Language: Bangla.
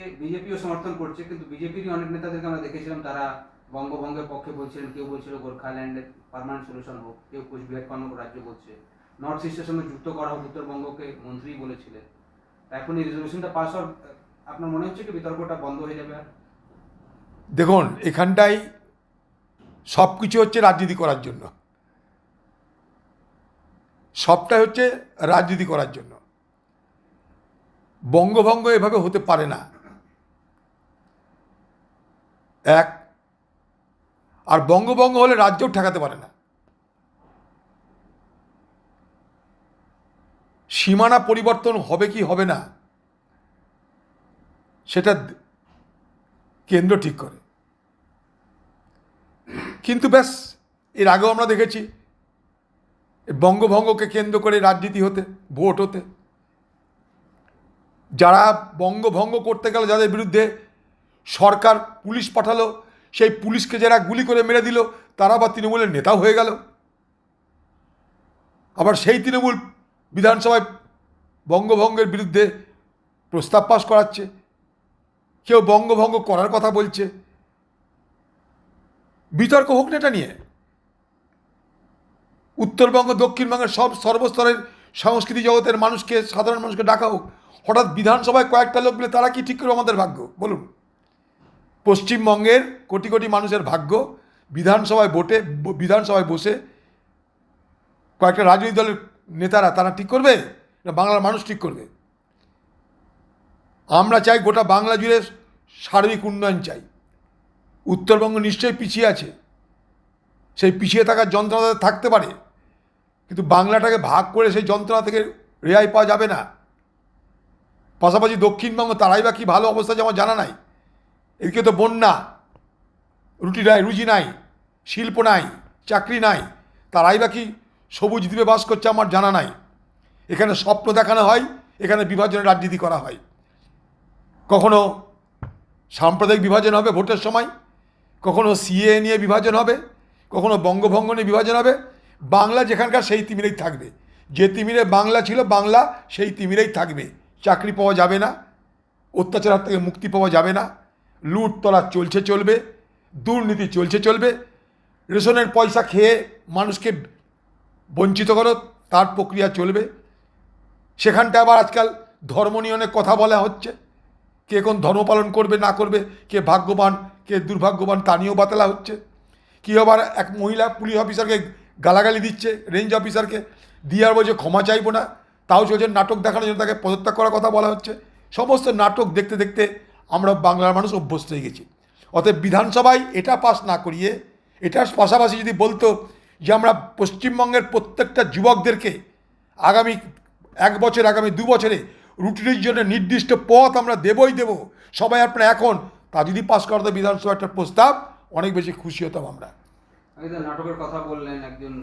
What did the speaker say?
বিজেপিও সমর্থন করছে, কিন্তু বিজেপিরই অনেক নেতাদেরকে আমরা দেখেছিলাম, তারা বঙ্গভঙ্গের পক্ষে বলছিলেন, কেউ বলছিল গোর্খাল্যান্ডের পারমানেন্ট সলিউশন হোক, কেউ কোচবিহার কর্ণক রাজ্য বলছে। নর্থ ইস্টের সঙ্গে যুক্ত করা হোক, উত্তরবঙ্গকে মন্ত্রী বলেছিলেন। এখন এই রেজলিউশনটা পাস হওয়ার, আপনার মনে হচ্ছে কি বিতর্কটা বন্ধ হয়ে যাবে আর? দেখুন এখানটাই সব কিছু হচ্ছে রাজনীতি করার জন্য। সবটাই হচ্ছে রাজনীতি করার জন্য। বঙ্গভঙ্গ এভাবে হতে পারে না। এক, আর বঙ্গভঙ্গ হলে রাজ্যও ঠেকাতে পারে না। সীমানা পরিবর্তন হবে কি হবে না, সেটা কেন্দ্র ঠিক করে। কিন্তু ব্যাস, এর আগেও আমরা দেখেছি বঙ্গভঙ্গকে কেন্দ্র করে রাজনীতি হতে, ভোট হতে। যারা বঙ্গভঙ্গ করতে গেল, যাদের বিরুদ্ধে সরকার পুলিশ পাঠালো, সেই পুলিশকে যারা গুলি করে মেরে দিল, তারা আবার তৃণমূলের নেতাও হয়ে গেল। আবার সেই তৃণমূল বিধানসভায় বঙ্গভঙ্গের বিরুদ্ধে প্রস্তাব পাশ করাচ্ছে। কেউ বঙ্গভঙ্গ করার কথা বলছে। বিতর্ক হোক না এটা নিয়ে। উত্তরবঙ্গ, দক্ষিণবঙ্গের সব সর্বস্তরের সংস্কৃতি জগতের মানুষকে, সাধারণ মানুষকে ডাকা হোক। হঠাৎ বিধানসভায় কয়েকটা লোক বলে তারা কি ঠিক করে আমাদের ভাগ্য? বলুন। পশ্চিমবঙ্গের কোটি কোটি মানুষের ভাগ্য, বিধানসভায় ভোটে, বিধানসভায় বসে কয়েকটা রাজনৈতিক দলের নেতারা তারা ঠিক করবে না বাংলার মানুষ ঠিক করবে? আমরা চাই গোটা বাংলা জুড়ে সার্বিক উন্নয়ন চাই। উত্তরবঙ্গ নিশ্চয়ই পিছিয়ে আছে। সেই পিছিয়ে থাকার যন্ত্রণা থাকতে পারে। কিন্তু বাংলাটাকে ভাগ করে সেই যন্ত্রণা থেকে রেহাই পাওয়া যাবে না। পাশাপাশি দক্ষিণবঙ্গ তারাই বা কী ভালো অবস্থা যেমন জানা নাই। এদিকে তো বন্যা। রুটি নাই, রুজি নাই, শিল্প নাই, চাকরি নাই। তারাই বা কি সবুজ দ্বীপে বাস করছে আমার জানা নাই। এখানে স্বপ্ন দেখানো হয়, এখানে বিভাজনের রাজনীতি করা হয়। কখনো সাম্প্রদায়িক বিভাজন হবে ভোটের সময়, কখনো সিএ নিয়ে বিভাজন হবে, কখনো বঙ্গভঙ্গ নিয়ে বিভাজন হবে। বাংলা যেখানকার সেই তিমিরেই থাকবে। যে তিমিরে বাংলা ছিল, বাংলা সেই তিমিরেই থাকবে। চাকরি পাওয়া যাবে না, অত্যাচার থেকে মুক্তি পাওয়া যাবে না। লুট তলা চলছে চলবে, দুর্নীতি চলছে চলবে, রেশনের পয়সা খেয়ে মানুষকে বঞ্চিত করো, তার প্রক্রিয়া চলবে। সেখানটা আবার আজকাল ধর্ম নিয়ে কথা বলা হচ্ছে। কে কোন ধর্ম পালন করবে, না করবে, কে ভাগ্যবান, কে দুর্ভাগ্যবান তা নিয়েও বাতলা হচ্ছে। কি আবার এক মহিলা পুলিশ অফিসারকে গালাগালি দিচ্ছে, রেঞ্জ অফিসারকে, দিয়ে আর বলছে ক্ষমা চাইব না। তাও চলছে নাটক দেখানোর জন্য তাকে পদত্যাগ করার কথা বলা হচ্ছে। সমস্ত নাটক দেখতে দেখতে আমরা বাংলার মানুষ অভ্যস্ত হয়ে গেছি। অতএব বিধানসভায় এটা পাস না করিয়ে, এটার পাশাপাশি যদি বলতো যে আমরা পশ্চিমবঙ্গের প্রত্যেকটা যুবকদেরকে আগামী এক বছর, আগামী দু বছরে রুটির জন্য নির্দিষ্ট পথ আমরা দেবই দেব, সবাই আপনার এখন, তা যদি পাস করাতো বিধানসভা একটা প্রস্তাব, অনেক বেশি খুশি হতাম আমরা। নাটকের কথা বললেন একজন